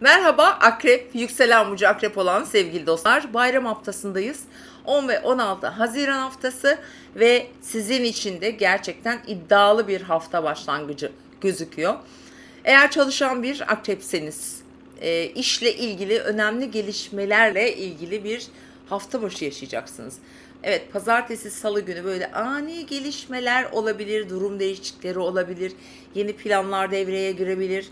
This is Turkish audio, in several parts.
Merhaba Akrep, yükselen burcu Akrep olan sevgili dostlar. Bayram haftasındayız. 10 ve 16 Haziran haftası ve sizin için de gerçekten iddialı bir hafta başlangıcı gözüküyor. Eğer çalışan bir akrepseniz, e, işle ilgili önemli gelişmelerle ilgili bir hafta başı yaşayacaksınız. Evet pazartesi salı günü böyle ani gelişmeler olabilir, durum değişiklikleri olabilir, yeni planlar devreye girebilir.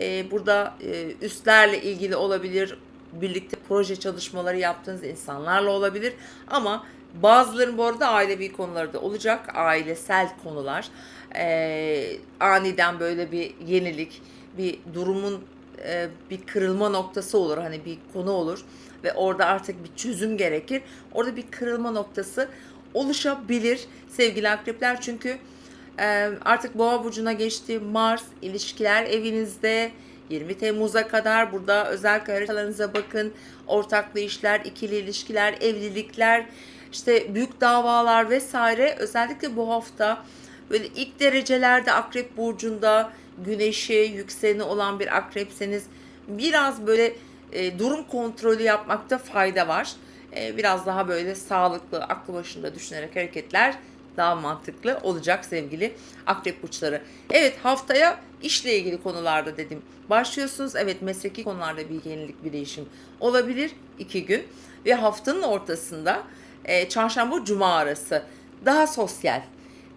Ee, burada e, üstlerle ilgili olabilir, birlikte proje çalışmaları yaptığınız insanlarla olabilir. Ama bazıların bu arada ailevi konuları da olacak, ailesel konular. Ee, aniden böyle bir yenilik, bir durumun e, bir kırılma noktası olur, hani bir konu olur ve orada artık bir çözüm gerekir. Orada bir kırılma noktası oluşabilir sevgili akrepler çünkü artık boğa burcuna geçti. Mars ilişkiler evinizde. 20 Temmuz'a kadar burada özel haritalarınıza bakın. Ortaklı işler, ikili ilişkiler, evlilikler, işte büyük davalar vesaire. Özellikle bu hafta böyle ilk derecelerde Akrep burcunda güneşi, yükseni olan bir akrepseniz biraz böyle e, durum kontrolü yapmakta fayda var. E, biraz daha böyle sağlıklı, aklı başında düşünerek hareketler daha mantıklı olacak sevgili akrep burçları. Evet haftaya işle ilgili konularda dedim. Başlıyorsunuz. Evet mesleki konularda bir yenilik bir değişim olabilir. iki gün. Ve haftanın ortasında e, çarşamba cuma arası daha sosyal,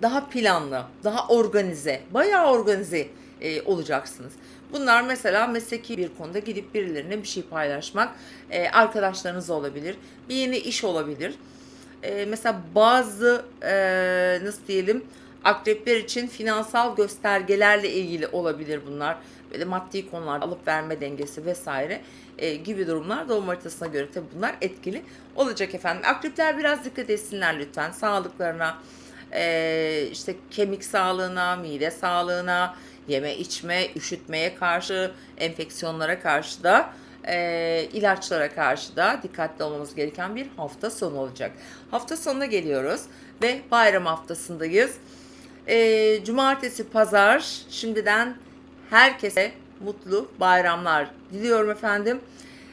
daha planlı, daha organize, bayağı organize e, olacaksınız. Bunlar mesela mesleki bir konuda gidip birilerine bir şey paylaşmak, e, arkadaşlarınız olabilir, bir yeni iş olabilir e, mesela bazı e, nasıl diyelim akrepler için finansal göstergelerle ilgili olabilir bunlar. Böyle maddi konular, alıp verme dengesi vesaire e, gibi durumlar doğum haritasına göre tabii bunlar etkili olacak efendim. Akrepler biraz dikkat etsinler lütfen sağlıklarına, e, işte kemik sağlığına, mide sağlığına, yeme içme, üşütmeye karşı, enfeksiyonlara karşı da e, ilaçlara karşı da dikkatli olmamız gereken bir hafta sonu olacak. Hafta sonuna geliyoruz ve bayram haftasındayız. E, cumartesi, pazar şimdiden herkese mutlu bayramlar diliyorum efendim.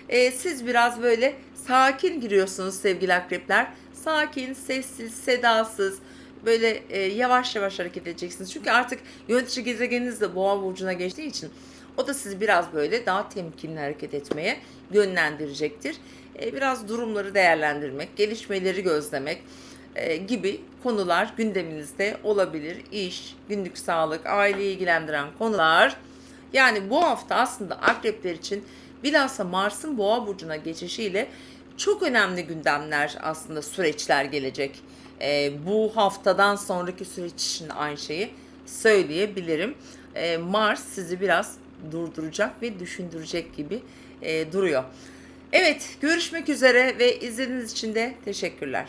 E, siz biraz böyle sakin giriyorsunuz sevgili akrepler. Sakin, sessiz, sedasız, böyle e, yavaş yavaş hareket edeceksiniz. Çünkü artık yönetici gezegeniniz de boğa burcuna geçtiği için o da sizi biraz böyle daha temkinli hareket etmeye yönlendirecektir. E, biraz durumları değerlendirmek, gelişmeleri gözlemek e, gibi konular gündeminizde olabilir. İş, günlük sağlık, aileyi ilgilendiren konular. Yani bu hafta aslında akrepler için bilhassa Mars'ın boğa burcuna geçişiyle çok önemli gündemler aslında süreçler gelecek. E, bu haftadan sonraki süreç için aynı şeyi söyleyebilirim. Mars sizi biraz durduracak ve düşündürecek gibi e, duruyor. Evet görüşmek üzere ve izlediğiniz için de teşekkürler.